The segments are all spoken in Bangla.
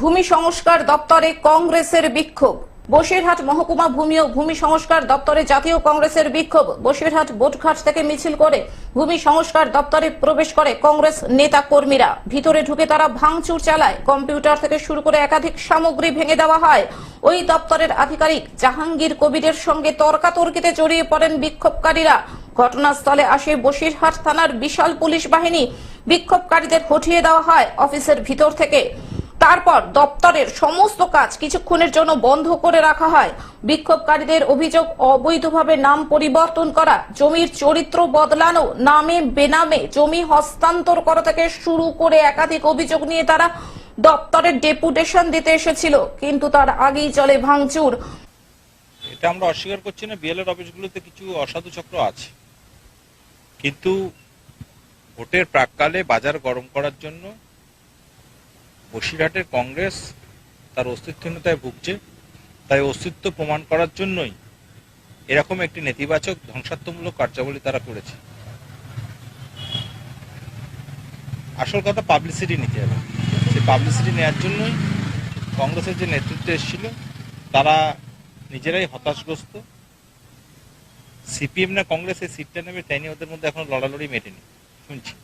ভূমি সংস্কার দপ্তরে কংগ্রেসের বিক্ষোভ। বসিরহাট মহকুমা ভূমি ও ভূমি সংস্কার দপ্তরে জাতীয় কংগ্রেসের বিক্ষোভ। বসিরহাট বোটঘাট থেকে মিছিল করে ভূমি সংস্কার দপ্তরে প্রবেশ করে কংগ্রেস নেতা কর্মীরা ভিতরে ঢুকে তারা ভাঙচুর চালায়। কম্পিউটার থেকে শুরু করে একাধিক সামগ্রী ভেঙে দেওয়া হয়। ওই দপ্তরের আধিকারিক জাহাঙ্গীর কবিরের সঙ্গে তর্কাতর্কিতে জড়িয়ে পড়েন বিক্ষোভকারীরা। ঘটনাস্থলে আসে বসিরহাট থানার বিশাল পুলিশ বাহিনী। বিক্ষোভকারীদের হঠিয়ে দেওয়া হয় অফিসের ভিতর থেকে। তারপর দপ্তরের সমস্ত কাজ কিছুক্ষণের জন্য বন্ধ করে রাখা হয়। বিক্ষোভকারীদের অভিযোগ, অবৈধভাবে নাম পরিবর্তন করা, জমির চরিত্র বদলানো, নামে বেনামে জমি হস্তান্তর করা থেকে শুরু করে একাধিক অভিযোগ নিয়ে তারা দপ্তরের ডেপুটেশন দিতে এসেছিল, কিন্তু তার আগেই চলে ভাঙচুর। এটা আমরা অস্বীকার করছি না বিএলআর অফিসগুলোতে কিছু অসাধু চক্র আছে। কিন্তু ভোটের প্রাককালে বাজার গরম করার জন্য বসিরহাটের কংগ্রেস তার অস্তিত্বহীনতায় ভুগছে, তাই অস্তিত্ব প্রমাণ করার জন্যই এরকম একটি নেতিবাচক ধ্বংসাত্মমূলক কার্যাবলী তারা করেছে। আসল কথা পাবলিসিটি নিতে হবে। সেই পাবলিসিটি নেওয়ার জন্যই কংগ্রেসের যে নেতৃত্ব এসেছিল, তারা নিজেরাই হতাশগ্রস্ত। সিপিএম না কংগ্রেস এই সিটটা নেবে, তাই নিয়ে ওদের মধ্যে এখনও লড়ালড়ি মেটেনি। শুনছি।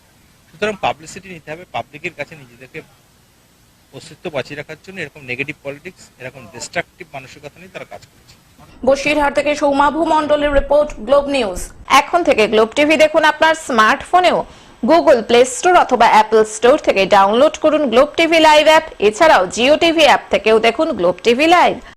সুতরাং পাবলিসিটি নিতে হবে পাবলিকের কাছে নিজেদেরকে অস্তিত্ব বাঁচিয়ে রাখার জন্য এরকম নেগেটিভ পলিটিক্স এরকম ডিস্ট্রাকটিভ মানসিকতা নিয়ে তারা কাজ করছে। বসিরহাট থেকে সৌমাভু মন্ডলের রিপোর্ট গ্লোব নিউজ এখন থেকে গ্লোব টিভি দেখুন আপনার স্মার্টফোনেও গুগল প্লে স্টোর অথবা অ্যাপল স্টোর থেকে ডাউনলোড করুন গ্লোব টিভি লাইভ অ্যাপ এছাড়াও জিও টিভি অ্যাপ থেকেও দেখুন গ্লোব টিভি লাইভ